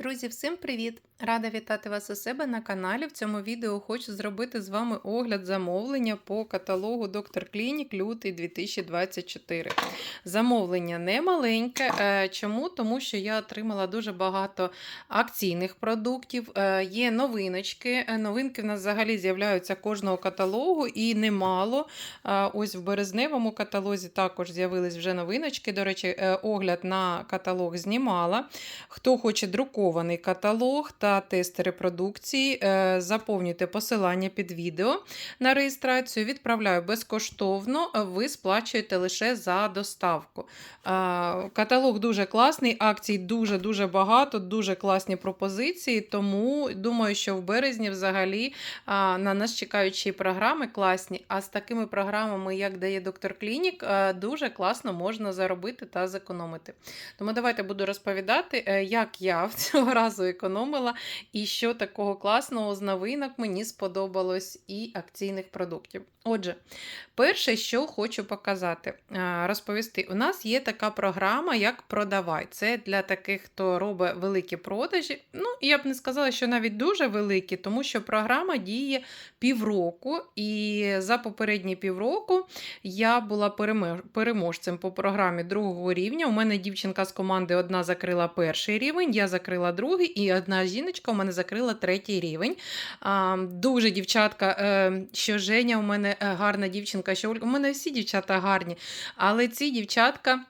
Друзі, всім привіт! Рада вітати вас у себе на каналі. В цьому відео хочу зробити з вами огляд замовлення по каталогу Доктор Клінік лютий 2024. Замовлення не маленьке. Е, Чому? Тому що я отримала дуже багато акційних продуктів. Е, Є новиночки. Е, Новинки в нас взагалі з'являються кожного каталогу і немало. Ось в березневому каталозі також з'явились вже новиночки. До речі, огляд на каталог знімала. Хто хоче друкований каталог та тест репродукції, е, заповнюйте посилання під відео на реєстрацію. Відправляю безкоштовно, е, ви сплачуєте лише за доставку. Е, Каталог дуже класний, акцій дуже-дуже багато, дуже класні пропозиції. Тому думаю, що в березні взагалі на нас й програми класні. А з такими програмами, як дає доктор Клінік, дуже класно можна заробити та зекономити. Тому давайте буду розповідати, як я в цього разу економила і що такого класного з новинок мені сподобалось і акційних продуктів. Отже, перше, що хочу показати, е, розповісти, у нас є така програма, як Продавай. Це для таких, хто робить великі продажі. Ну, я б не сказала, що навіть дуже великі, тому що програма діє півроку, і за попередні півроку я була переможцем по програмі другого рівня. У мене дівчинка з команди одна закрила перший рівень, я закрила другий, і одна жіночка у мене закрила третій рівень. Дуже дівчатка, е, що Женя у мене е, гарна дівчинка, що Ольга. У мене всі дівчата гарні, але ці дівчатка.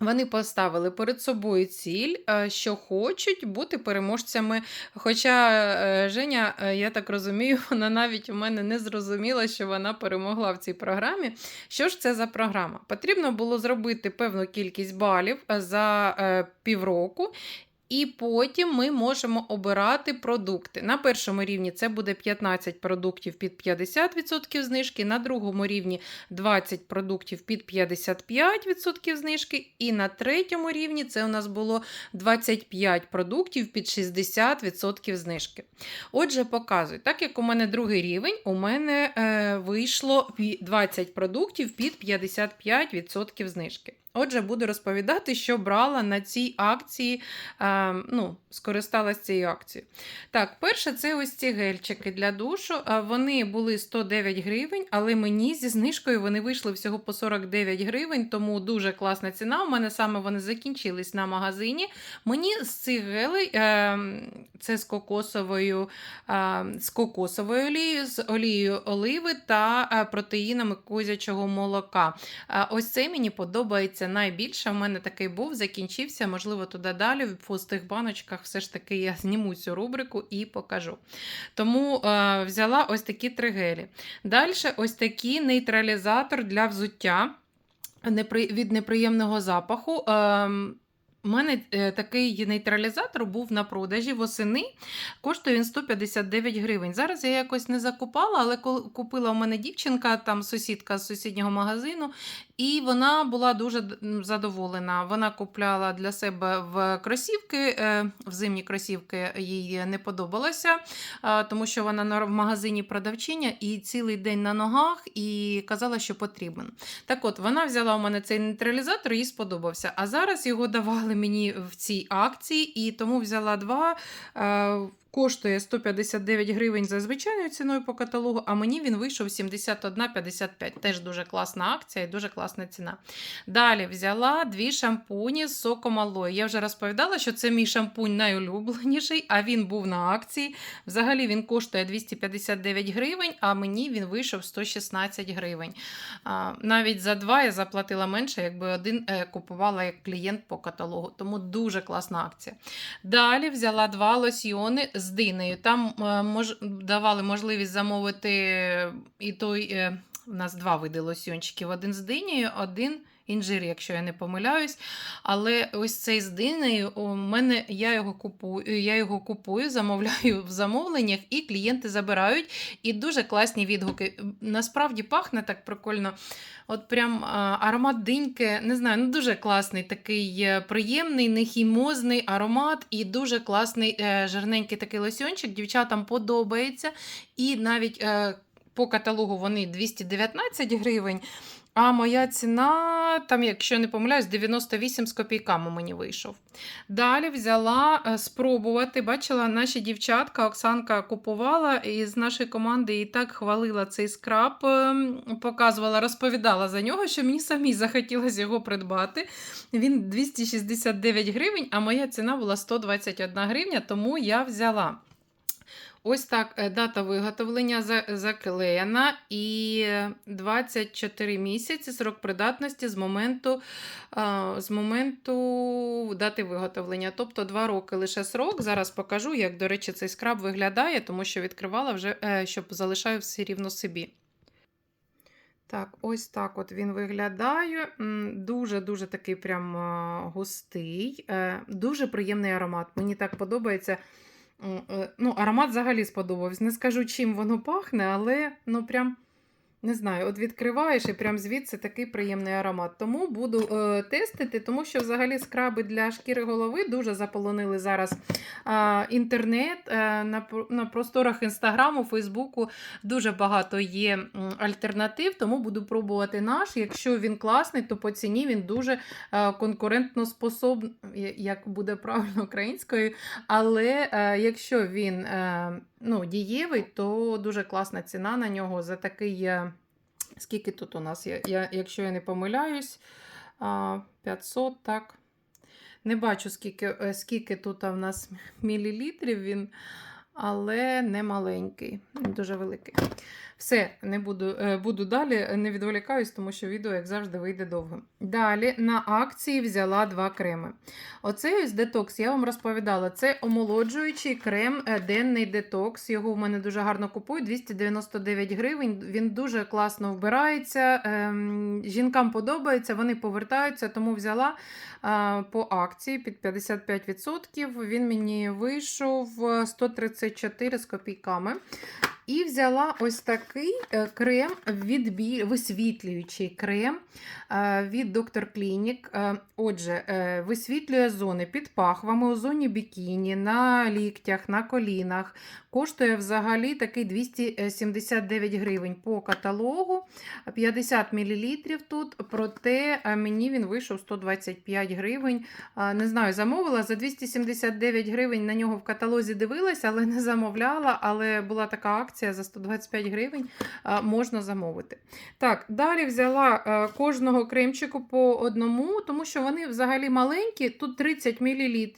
Вони поставили перед собою ціль, е, що хочуть бути переможцями. Хоча е, Женя, я так розумію, вона навіть у мене не зрозуміла, що вона перемогла в цій програмі. Що ж це за програма? Потрібно було зробити певну кількість балів за півроку. І потім ми можемо обирати продукти. На першому рівні це буде 15 продуктів під 50% знижки, на другому рівні 20 продуктів під 55% знижки, і на третьому рівні це у нас було 25 продуктів під 60% знижки. Отже, показую, так як у мене другий рівень, у мене е, вийшло 20 продуктів під 55% знижки. Отже, буду розповідати, що брала на цій акції, е, ну, скористалась цією акцією. Так, перше, це ось ці гельчики для душу. Е, Вони були 109 гривень, але мені зі знижкою вони вийшли всього по 49 гривень, тому дуже класна ціна. У мене саме вони закінчились на магазині. Мені з цих гелей, е, це з кокосовою, е, з кокосовою олією, з олією оливи та е, протеїнами козячого молока. Е, Ось це мені подобається найбільше. У мене такий був, закінчився. Можливо, туди далі в пустих баночках все ж таки я зніму цю рубрику і покажу. Тому е, взяла ось такі три гелі. Далі ось такий нейтралізатор для взуття від неприємного запаху. Ем, у мене е, такий нейтралізатор був на продажі восени. Коштує він 159 гривень. Зараз я якось не закупала, але купила у мене дівчинка, там сусідка з сусіднього магазину, і вона була дуже задоволена. Вона купляла для себе в кросівки, е, в зимні кросівки їй не подобалося, тому що вона в магазині продавчиня і цілий день на ногах і казала, що потрібен. Так от, вона взяла у мене цей нейтралізатор, їй сподобався. А зараз його давали мені в цій акції, і тому взяла два. Коштує 159 гривень за звичайною ціною по каталогу, а мені він вийшов 71,55. Теж дуже класна акція і дуже класна ціна. Далі взяла дві шампуні з соком алої. Я вже розповідала, що це мій шампунь найулюбленіший, а він був на акції. Взагалі він коштує 259 гривень, а мені він вийшов 116 гривень. Навіть за два я заплатила менше, якби один е, купувала як клієнт по каталогу. Тому дуже класна акція. Далі взяла два лосьйони з динею. Там е, мож, давали можливість замовити і той. е, У нас два види лосьончиків: один з динею, один. Інжир, якщо я не помиляюсь. Але ось цей з динею, у мене я його купую, я його купую, замовляю в замовленнях, і клієнти забирають. І дуже класні відгуки. Насправді пахне так прикольно. От прям аромат диньки, не знаю, ну дуже класний, такий е, приємний, нехімозний аромат і дуже класний е, жирненький такий лосьончик. Дівчатам подобається. І навіть е, по каталогу вони 219 гривень. А моя ціна, там, якщо не помиляюсь, 98 з копійками мені вийшов. Далі взяла е, спробувати. Бачила, наші дівчатка Оксанка купувала і з нашої команди і так хвалила цей скраб, ем, показувала, розповідала за нього, що мені самі захотілося його придбати. Він 269 гривень, а моя ціна була 121 гривня, тому я взяла. Ось так е, дата виготовлення за- заклеєна і 24 місяці срок придатності з моменту, з моменту дати виготовлення. Тобто 2 роки лише срок. Зараз покажу, як, до речі, цей скраб виглядає, тому що відкривала вже, е, щоб залишаю все рівно собі. Так, ось так от він виглядає. Дуже-дуже такий прям густий, е, дуже приємний аромат. Мені так подобається. М, е, Ну, аромат взагалі сподобався. Не скажу, чим воно пахне, але ну прям. Не знаю, от відкриваєш і прям звідси такий приємний аромат. Тому буду е, тестити, тому що взагалі скраби для шкіри голови дуже заполонили зараз е, інтернет. Е, на, на просторах інстаграму, Фейсбуку дуже багато є альтернатив, тому буду пробувати наш. Якщо він класний, то по ціні він дуже е, конкурентно способний, як буде правильно українською. Але е, якщо він е, ну, дієвий, то дуже класна ціна на нього за такий. Скільки тут у нас? Я, я, якщо я не помиляюсь, 500, так. Не бачу, скільки, е, скільки тут у нас мілілітрів він, але не маленький, дуже великий. Все, не буду, е, буду далі, не відволікаюсь, тому що відео, як завжди, вийде довго. Далі на акції взяла два креми. Оцей ось детокс, я вам розповідала, це омолоджуючий крем е, денний детокс. Його в мене дуже гарно купують, 299 гривень. Він дуже класно вбирається. ем, Жінкам подобається, вони повертаються, тому взяла е, по акції під 55%. Він мені вийшов е, 134 з копійками. І взяла ось такий е, крем відбі... висвітлюючий крем е, від Dr. Clinic. Е, Отже, висвітлює зони під пахвами, у зоні бікіні, на ліктях, на колінах. Коштує взагалі такий 279 гривень по каталогу, 50 мл тут, проте мені він вийшов 125 гривень. Не знаю, замовила за 279 гривень на нього в каталозі дивилася, але не замовляла. Але була така акція за 125 гривень, можна замовити. Так, далі взяла е, кожного кремчику по одному, тому що вони взагалі маленькі, тут 30 мл.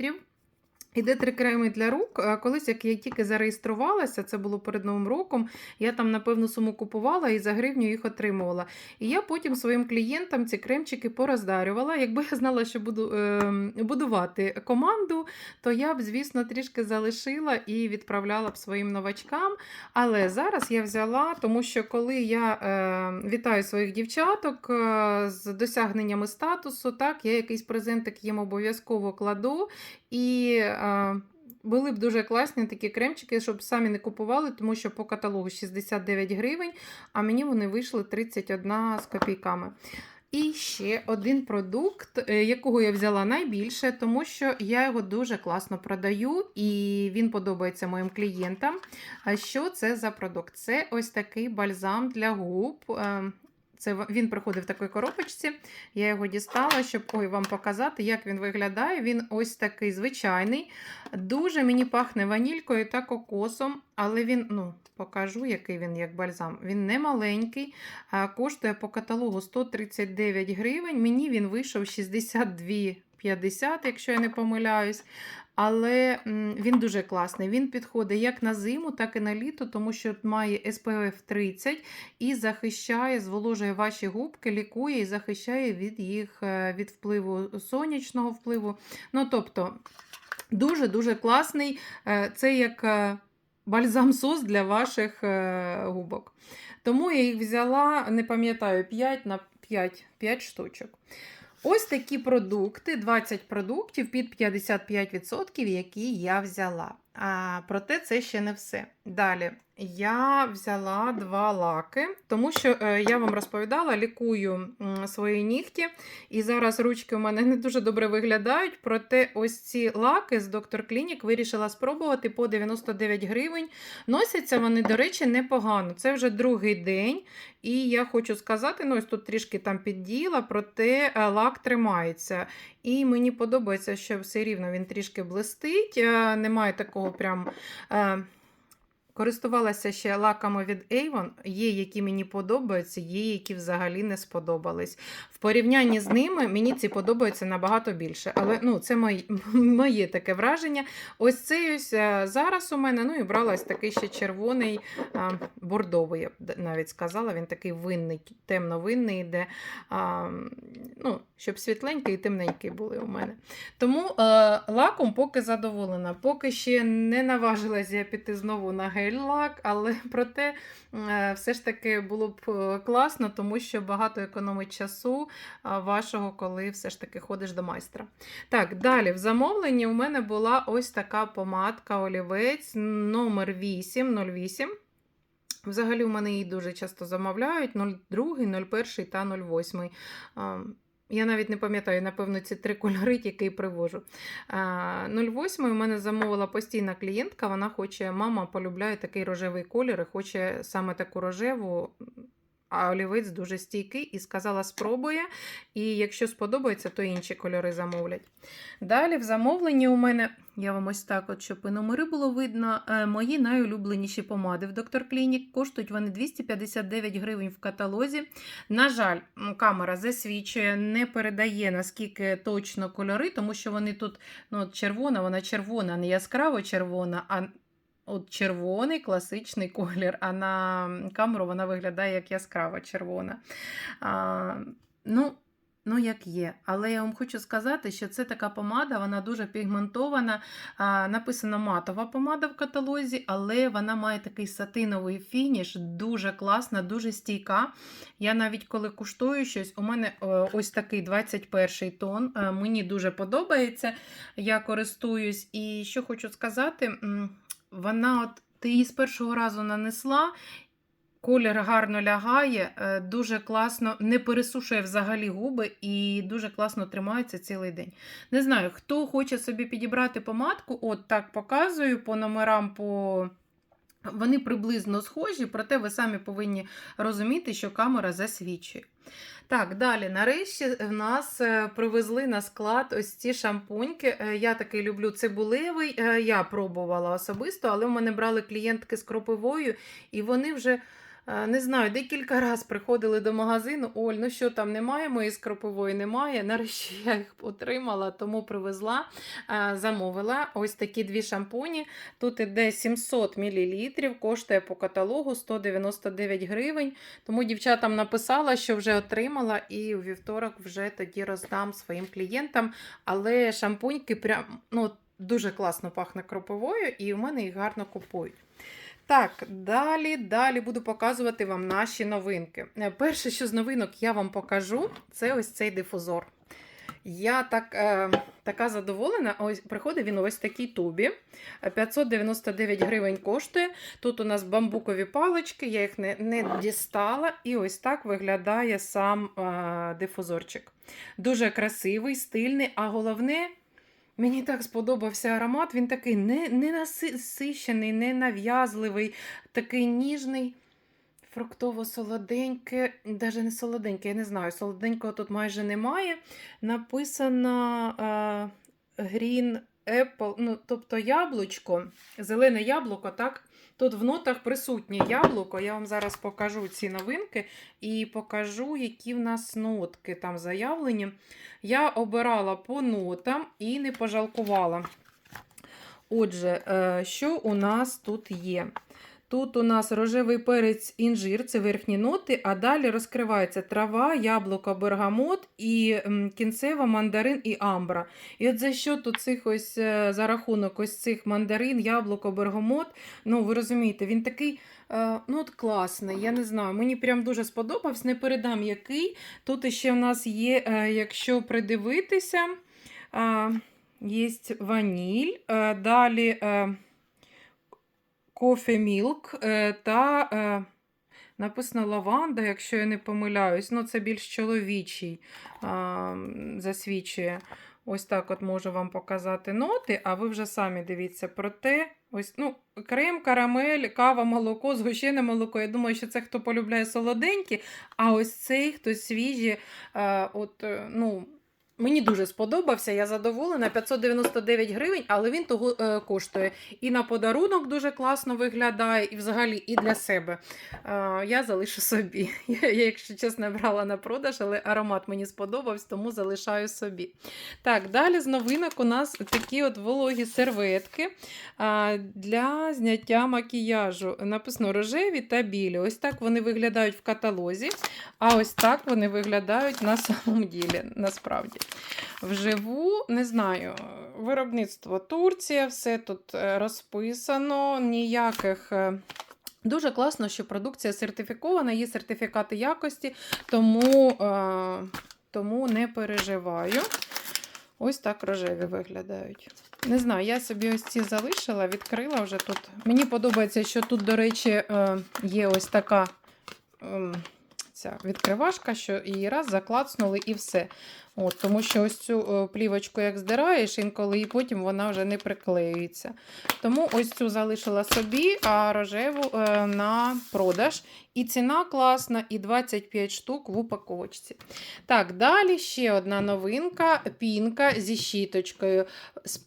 Іде три креми для рук. Колись, як я тільки зареєструвалася, це було перед Новим роком, я там на певну суму купувала і за гривню їх отримувала. І я потім своїм клієнтам ці кремчики пороздарювала. Якби я знала, що буду е, будувати команду, то я б, звісно, трішки залишила і відправляла б своїм новачкам. Але зараз я взяла, тому що коли я е, вітаю своїх дівчаток е, з досягненнями статусу, так, я якийсь презентик їм обов'язково кладу. І були б дуже класні такі кремчики, щоб самі не купували, тому що по каталогу 69 гривень, а мені вони вийшли 31 з копійками. І ще один продукт, е, якого я взяла найбільше, тому що я його дуже класно продаю і він подобається моїм клієнтам. А що це за продукт? Це ось такий бальзам для губ. Це він приходить в такій коробочці. Я його дістала, щоб ой, вам показати, як він виглядає. Він ось такий звичайний. Дуже мені пахне ванількою та кокосом, але він, ну, покажу, який він як бальзам. Він не маленький, а коштує по каталогу 139 гривень. Мені він вийшов 62,50, якщо я не помиляюсь. Але він дуже класний. Він підходить як на зиму, так і на літо, тому що має SPF 30 і захищає, зволожує ваші губки, лікує і захищає від їх е, від впливу сонячного впливу. Ну, тобто, дуже-дуже класний. Е, Це як е, бальзам-сос для ваших губок. Тому я їх взяла, не пам'ятаю, 5 на 5, 5 штучок. Ось такі продукти, 20 продуктів під 55%, які я взяла. А, проте це ще не все. Далі я взяла два лаки, тому що е, я вам розповідала, лікую м, свої нігті, і зараз ручки у мене не дуже добре виглядають. Проте ось ці лаки з доктор Клінік вирішила спробувати по 99 гривень. Носяться вони, до речі, непогано. Це вже другий день. І я хочу сказати, ну ось тут трішки там підділа, проте е, лак тримається. І мені подобається, що все рівно він трішки блистить. е, Немає такого прям. е, Користувалася ще лаками від Avon. Є, які мені подобаються, є, які взагалі не сподобались. Порівнянні з ними мені ці подобаються набагато більше. Але ну, це моє, моє таке враження. Ось цей ось е, зараз у мене. Ну і брала ось такий ще червоний а, бордовий, я б навіть сказала. Він такий винний, темно-винний йде. А, ну, щоб світленький і темненький були у мене. Тому е, лаком поки задоволена. Поки ще не наважилася я піти знову на гель-лак, але проте е, все ж таки було б класно, тому що багато економить часу вашого, коли все ж таки ходиш до майстра. Так, далі в замовленні у мене була ось така помадка олівець номер 808. Взагалі, у мене її дуже часто замовляють: 02, 01 та 08. Я навіть не пам'ятаю, напевно, ці три кольори, які привожу. 08 у мене замовила постійна клієнтка. Вона хоче, мама полюбляє такий рожевий колір і хоче саме таку рожеву. А олівець дуже стійкий і сказала, спробує. І якщо сподобається, то інші кольори замовлять. Далі в замовленні у мене, я вам ось так, от, щоб і номери було видно, е, мої найулюбленіші помади в Доктор Клінік. Коштують вони 259 гривень в каталозі. На жаль, камера засвічує, не передає наскільки точно кольори, тому що вони тут ну, червона, вона червона, не яскраво червона, а от червоний класичний колір, а на камеру вона виглядає як яскрава червона. А, ну, Ну, як є. Але я вам хочу сказати, що це така помада, вона дуже пігментована. А, написано матова помада в каталозі, але вона має такий сатиновий фініш, дуже класна, дуже стійка. Я навіть коли куштую щось, у мене е, ось такий 21 тон. е, Мені дуже подобається. Я користуюсь. І що хочу сказати, вона от. Ти її з першого разу нанесла, Колір гарно лягає, е, дуже класно, не пересушує взагалі губи і дуже класно тримається цілий день. Не знаю, хто хоче собі підібрати помадку, от так показую по номерам, по... вони приблизно схожі, проте ви самі повинні розуміти, що камера засвічує. Так, далі, нарешті в нас е, привезли на склад ось ці шампуньки. Е, Я такий люблю цибулевий, е, я пробувала особисто, але в мене брали клієнтки з кропивою, і вони вже. Е, Не знаю, декілька разів приходили до магазину. Оль, ну що там немає моєї скропової? Немає. Нарешті я їх отримала, тому привезла, е, замовила ось такі дві шампуні. Тут іде 700 мл, коштує по каталогу 199 гривень. Тому дівчатам написала, що вже отримала, і у вівторок вже тоді роздам своїм клієнтам. Але шампуньки прям ну, дуже класно пахне кроповою, і у мене їх гарно купують. Так, далі, далі буду показувати вам наші новинки. Е, Перше, що з новинок я вам покажу, це ось цей дифузор. Я так, е, така задоволена. Ось приходить він ось в такій тубі. Е, 599 гривень коштує. Тут у нас бамбукові палички, я їх не, не дістала. І ось так виглядає сам е, дифузорчик. Дуже красивий, стильний, а головне. Мені так сподобався аромат. Він такий не, не насищений, не нав'язливий, такий ніжний, фруктово-солоденький, навіть не солоденький, я не знаю, солоденького тут майже немає. Написано е, Green Apple, ну, тобто яблучко, зелене яблуко, так? Тут в нотах присутнє яблуко. Я вам зараз покажу ці новинки і покажу, які в нас нотки там заявлені. Я обирала по нотам і не пожалкувала. Отже, е, що у нас тут є? Тут у нас рожевий перець інжир, це верхні ноти, а далі розкривається трава, яблуко, бергамот і кінцева мандарин і амбра. І от за що тут цих ось е, за рахунок ось цих мандарин, яблуко, бергамот, ну ви розумієте, він такий. е, Ну, от класний, я не знаю. Мені прям дуже сподобався. Не передам який. Тут ще в нас є, е, якщо придивитися, є ваніль. Далі кофе мілк е, та е, написано лаванда, якщо я не помиляюсь. Ну, це більш чоловічий засвідчує. Ось так от можу вам показати ноти, а ви вже самі дивіться про те. Ось, ну, крем, карамель, кава, молоко, згущене молоко. Я думаю, що це хто полюбляє солоденькі, а ось цей хтось свіжі. Е, от, ну, Мені дуже сподобався, я задоволена. 599 гривень, але він того е, коштує. І на подарунок дуже класно виглядає, і взагалі і для себе. Е, я залишу собі. Я, якщо чесно, брала на продаж, але аромат мені сподобався, тому залишаю собі. Так, далі з новинок у нас такі от вологі серветки а, для зняття макіяжу. Написано рожеві та білі. Ось так вони виглядають в каталозі, а ось так вони виглядають на самому ділі, насправді. Вживу, не знаю, виробництво Турція, все тут е, розписано, ніяких. е, Дуже класно, що продукція сертифікована, є сертифікати якості, тому, е, тому не переживаю. Ось так рожеві виглядають. Не знаю, я собі ось ці залишила, відкрила вже тут. Мені подобається, що тут, до речі, є ось така ем, ця відкривашка, що її раз заклацнули і все. От, тому що ось цю е, плівочку, як здираєш, інколи і потім вона вже не приклеюється. Тому ось цю залишила собі, а рожеву е, на продаж. І ціна класна, і 25 штук в упаковочці. Так, далі ще одна новинка: пінка зі щіточкою.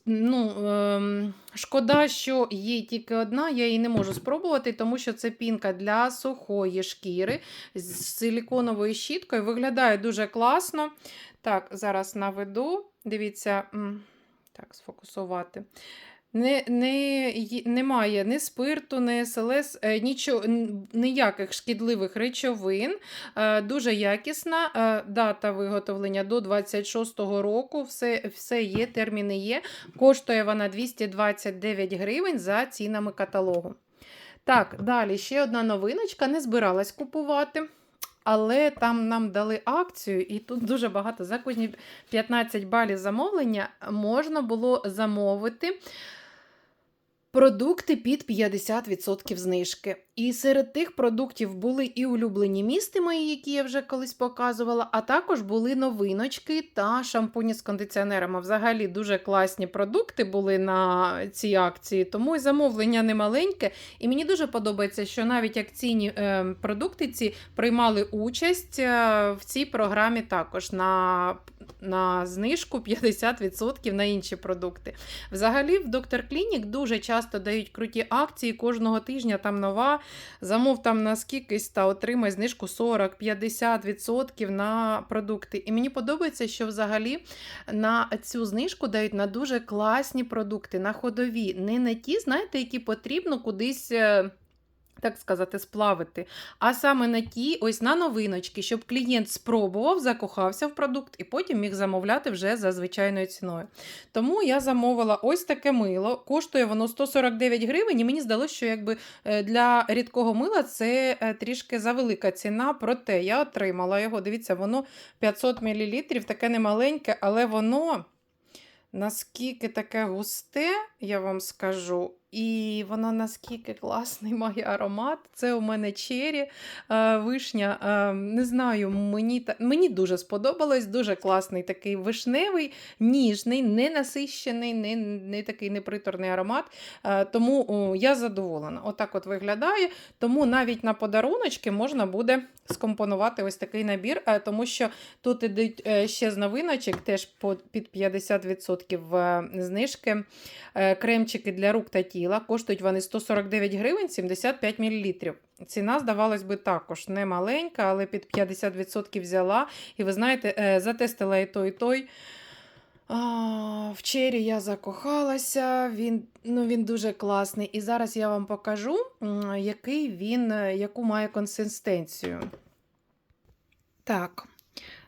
Ну, ем, шкода, що є тільки одна, я її не можу спробувати, тому що це пінка для сухої шкіри з силіконовою щіткою. Виглядає дуже класно. Так, зараз наведу. Дивіться, так, сфокусувати. Не, не, немає ні спирту, ні СЛС, е, нічого, ніяких шкідливих речовин. Е, Дуже якісна. е, Дата виготовлення до 26-го року. Все, все є, терміни є. Коштує вона 229 гривень за цінами каталогу. Так, далі ще одна новиночка. Не збиралась купувати. Але там нам дали акцію, і тут дуже багато за кожні 15 балів замовлення можна було замовити продукти під 50% знижки. І серед тих продуктів були і улюблені місти мої, які я вже колись показувала, а також були новиночки та шампуні з кондиціонерами. Взагалі дуже класні продукти були на цій акції, тому і замовлення немаленьке. І мені дуже подобається, що навіть акційні е, продукти ці приймали участь е, в цій програмі також на, на знижку 50% на інші продукти. Взагалі, в Доктор Клінік дуже часто дають круті акції. Кожного тижня там нова. Замов там на скількись та отримай знижку 40-50% на продукти. І мені подобається, що взагалі на цю знижку дають на дуже класні продукти, на ходові. Не на ті, знаєте, які потрібно кудись. Так сказати, сплавити, а саме на ті, ось на новиночки, щоб клієнт спробував, закохався в продукт і потім міг замовляти вже за звичайною ціною. Тому я замовила ось таке мило. Коштує воно 149 гривень, і мені здалося, що якби е, для рідкого мила це е, трішки завелика ціна. Проте я отримала його. Дивіться, воно 500 мл, таке немаленьке, але воно наскільки таке густе, я вам скажу. І воно наскільки класний має аромат. Це у мене чері, е, вишня. Е, не знаю, мені, мені дуже сподобалось. Дуже класний такий вишневий, ніжний, не насищений, не, не такий неприторний аромат. Е, тому я задоволена. Отак от виглядає. Тому навіть на подаруночки можна буде скомпонувати ось такий набір, тому що тут ідуть ще з новиночок, теж під 50% е, знижки. Кремчики для рук та тіла. Коштують вони 149 гривень 75 мл. Ціна, здавалось би, також не маленька, але під 50% взяла. І ви знаєте, е, затестила і той, і той. А, в чері я закохалася, він, ну, він дуже класний. І зараз я вам покажу, який він, е, яку має консистенцію. Так,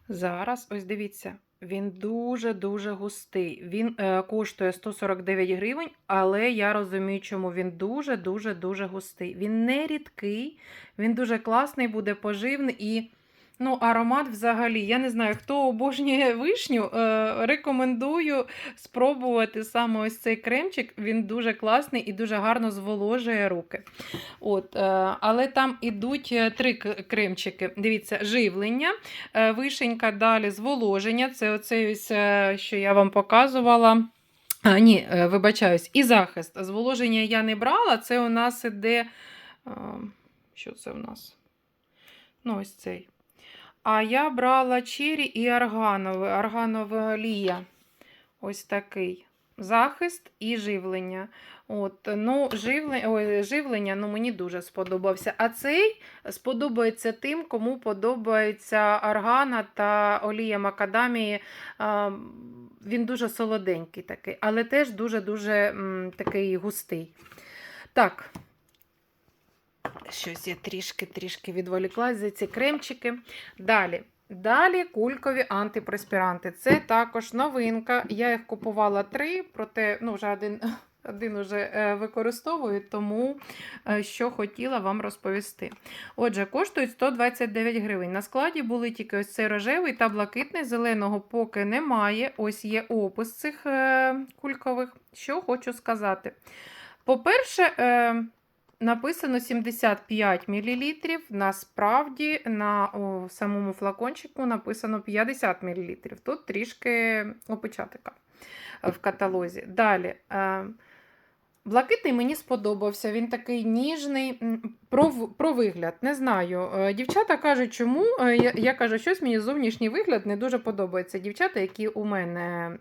зараз, ось дивіться, він дуже-дуже густий. Він е, коштує 149 гривень, але я розумію, чому він дуже-дуже-дуже густий. Він не рідкий, він дуже класний, буде поживний і Ну, аромат взагалі. Я не знаю, хто обожнює вишню. Е, рекомендую спробувати саме ось цей кремчик. Він дуже класний і дуже гарно зволожує руки. От, е, але там ідуть е, три кремчики. Дивіться, живлення, вишенька, далі зволоження. Це оце ось, що я вам показувала. А, ні, вибачаюсь, і захист. Зволоження я не брала. Це у нас іде. Що це у нас? Ну, ось цей. А я брала чері і арганове, арганова олія. Ось такий. Захист і живлення. От, ну, живлення, ой, живлення ну, мені дуже сподобався. А цей сподобається тим, кому подобається аргана та олія макадамії. А, він дуже солоденький такий, але теж дуже-дуже такий густий. Так. Щось я трішки-трішки відволіклась за ці кремчики. Далі. Далі кулькові антипреспіранти. Це також новинка. Я їх купувала три, проте ну, вже один, один уже е, використовую, тому е, що хотіла вам розповісти. Отже, коштують 129 гривень. На складі були тільки ось цей рожевий та блакитний. Зеленого поки немає. Ось є опис цих е, кулькових. Що хочу сказати. По-перше, Написано 75 мл. Насправді на о, самому флакончику написано 50 мл. Тут трішки опечатика в каталозі. Далі. Е, Блакитний мені сподобався. Він такий ніжний. Про, про вигляд. Не знаю. Е, Дівчата кажуть, чому. Е, Я, я кажу, щось мені зовнішній вигляд не дуже подобається. Дівчата, які у мене.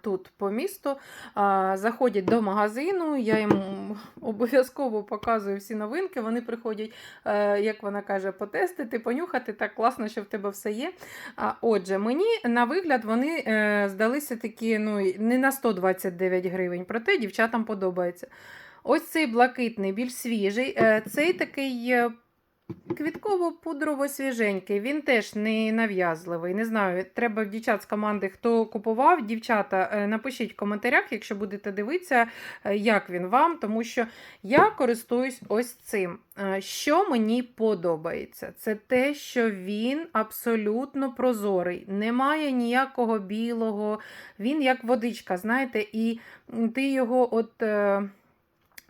Тут по місту заходять до магазину, я їм обов'язково показую всі новинки. Вони приходять, е, як вона каже, потестити, понюхати. Так класно, що в тебе все є. Отже, мені на вигляд вони е, здалися такі ну, не на 129 гривень, проте дівчатам подобається. Ось цей блакитний, більш свіжий. Е, Цей такий е, квітково-пудрово-свіженький. Він теж не нав'язливий. Не знаю, треба дівчат з команди, хто купував. Дівчата, е, напишіть в коментарях, якщо будете дивитися, е, як він вам, тому що я користуюсь ось цим. Е, Що мені подобається, це те, що він абсолютно прозорий, немає ніякого білого, він як водичка, знаєте, і ти його от.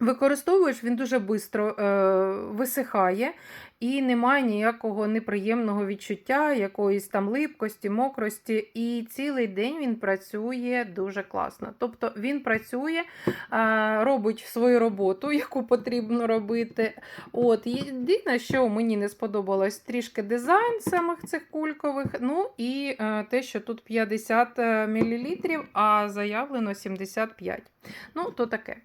Використовуєш, він дуже швидко е, висихає і немає ніякого неприємного відчуття, якоїсь там липкості, мокрості. І цілий день він працює дуже класно. Тобто він працює, е, робить свою роботу, яку потрібно робити. От, Єдине, що мені не сподобалось, трішки дизайн самих цих кулькових. Ну і е, те, що тут 50 мл, а заявлено 75. Ну, то таке.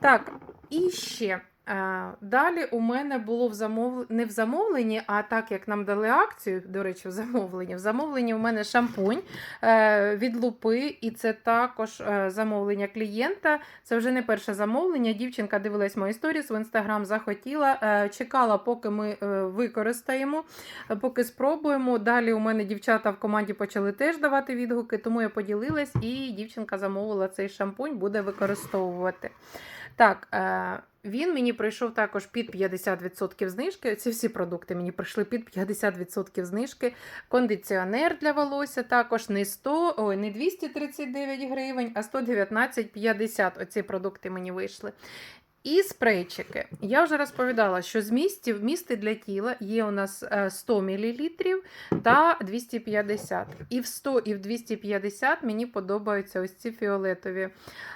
Так, і ще. Е, Далі у мене було в замов... не в замовленні, а так як нам дали акцію, до речі, в замовленні. В замовленні у мене шампунь е, від лупи, і це також е, замовлення клієнта. Це вже не перше замовлення. Дівчинка дивилась мої сторіс в інстаграм, захотіла, чекала, поки ми використаємо, поки спробуємо. Далі у мене дівчата в команді почали теж давати відгуки, тому я поділилась, і дівчинка замовила цей шампунь, буде використовувати. Так, він мені прийшов також під 50% знижки. Ці всі продукти мені прийшли під 50% знижки. Кондиціонер для волосся також не 100, ой, не 239 гривень, а 119,50. Оці продукти мені вийшли. І спрейчики. Я вже розповідала, що з містів, місти для тіла є у нас е, 100 мл та 250. І в 100 і в 250 мені подобаються ось ці фіолетові.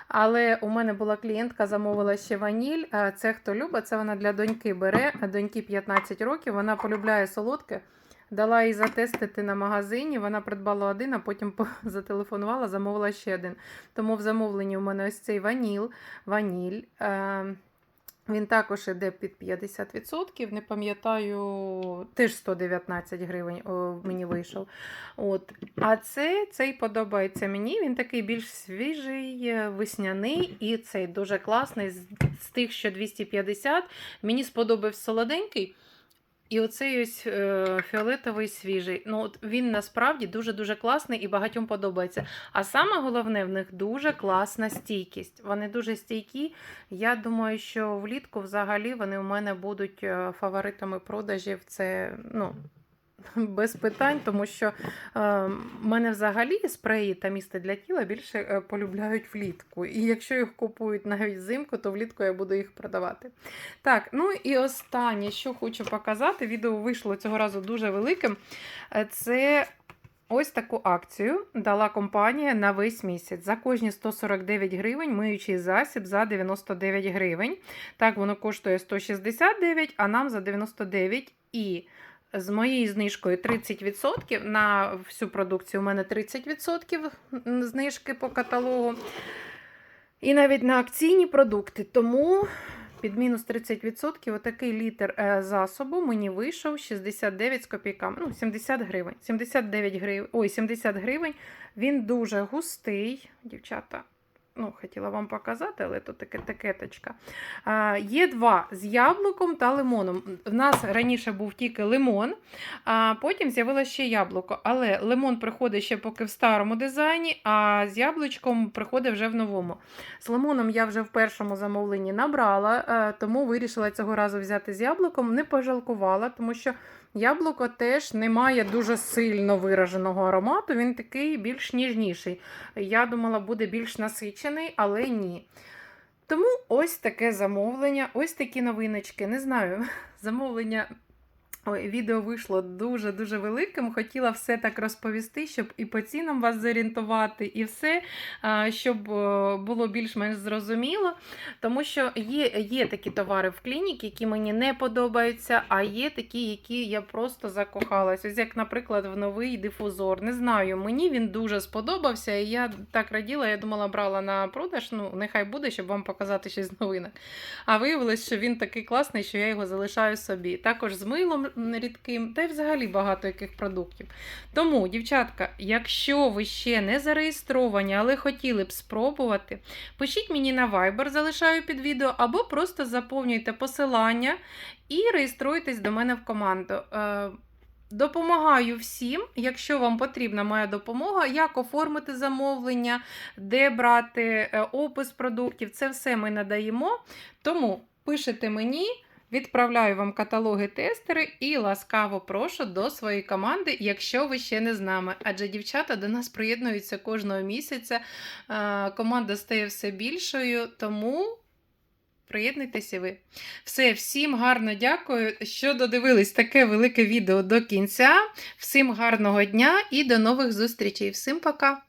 Але у мене була клієнтка, замовила ще ваніль. Е, Це хто любить, це вона для доньки бере. Доньки 15 років, вона полюбляє солодке. Дала їй затестити на магазині. Вона придбала один, а потім зателефонувала, замовила ще один. Тому в замовленні у мене ось цей ваніл, ваніль. Е, він також іде під 50%. Не пам'ятаю, теж 119 гривень о, мені вийшов. От. А це, цей подобається мені. Він такий більш свіжий, е, весняний, і цей дуже класний. З тих, що 250. Мені сподобався солоденький. І оцей ось е, фіолетовий свіжий. Ну, от він насправді дуже-дуже класний і багатьом подобається. А саме головне, в них дуже класна стійкість. Вони дуже стійкі. Я думаю, що влітку взагалі вони у мене будуть е, фаворитами продажів. Це, ну, без питань, тому що е, мене взагалі спреї та місце для тіла більше е, полюбляють влітку. І якщо їх купують навіть взимку, то влітку я буду їх продавати. Так, ну і останнє, що хочу показати, відео вийшло цього разу дуже великим. Е, Це ось таку акцію дала компанія на весь місяць. За кожні 149 гривень миючий засіб за 99 гривень. Так, воно коштує 169, а нам за 99 і. З моєю знижкою 30% на всю продукцію у мене 30% знижки по каталогу. І навіть на акційні продукти. Тому під мінус 30% отакий літр е, засобу мені вийшов 69 з копійками. Ну, 70 гривень. 79 гривень. Ой, 70 гривень. Він дуже густий, дівчата. Ну, хотіла вам показати, але тут таке такеточка. А, є два з яблуком та лимоном. В нас раніше був тільки лимон, а потім з'явилося ще яблуко. Але лимон приходить ще поки в старому дизайні, а з яблучком приходить вже в новому. З лимоном я вже в першому замовленні набрала, е, тому вирішила цього разу взяти з яблуком. Не пожалкувала, тому що яблуко теж не має дуже сильно вираженого аромату. Він такий більш ніжніший. Я думала, буде більш насичений, але ні. Тому ось таке замовлення, ось такі новиночки. Не знаю, замовлення. Ой, відео вийшло дуже-дуже великим. Хотіла все так розповісти, щоб і по цінам вас зорієнтувати, і все, щоб було більш-менш зрозуміло. Тому що є, є такі товари в клініці, які мені не подобаються, а є такі, які я просто закохалась. Ось як, наприклад, в новий дифузор. Не знаю, мені він дуже сподобався, і я так раділа, я думала, брала на продаж. Ну, нехай буде, щоб вам показати щось з новинок. А виявилось, що він такий класний, що я його залишаю собі. Також з милом рідким, та й взагалі багато яких продуктів. Тому, дівчатка, якщо ви ще не зареєстровані, але хотіли б спробувати, пишіть мені на Viber, залишаю під відео, або просто заповнюйте посилання і реєструйтесь до мене в команду. Е, Допомагаю всім, якщо вам потрібна моя допомога, як оформити замовлення, де брати е, опис продуктів, це все ми надаємо. Тому пишете мені, відправляю вам каталоги тестери і ласкаво прошу до своєї команди, якщо ви ще не з нами. Адже дівчата до нас приєднуються кожного місяця. Команда стає все більшою, тому. Приєднуйтеся ви. Все, всім гарно дякую, що додивились таке велике відео до кінця. Всім гарного дня і до нових зустрічей. Всім пока!